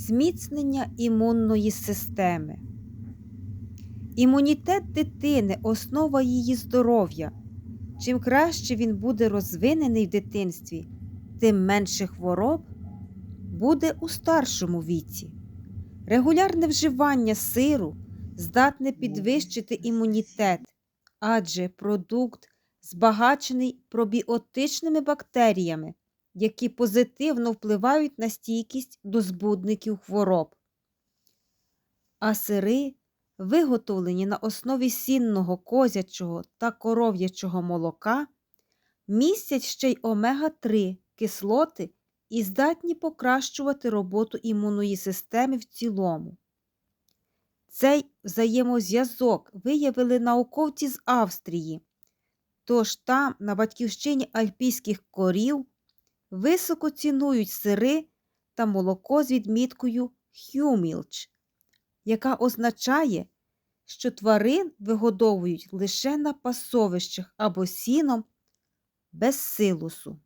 Зміцнення імунної системи. Імунітет дитини основа її здоров'я. Чим краще він буде розвинений в дитинстві, тим менше хвороб буде у старшому віці. Регулярне вживання сиру здатне підвищити імунітет, адже продукт збагачений пробіотичними бактеріями, які позитивно впливають на стійкість до збудників хвороб. А сири, виготовлені на основі сінного козячого та коров'ячого молока, містять ще й омега-3 кислоти і здатні покращувати роботу імунної системи в цілому. Цей взаємозв'язок виявили науковці з Австрії, тож там, на батьківщині альпійських корів, високо цінують сири та молоко з відміткою Хюмілч, яка означає, що тварин вигодовують лише на пасовищах або сіном без силосу.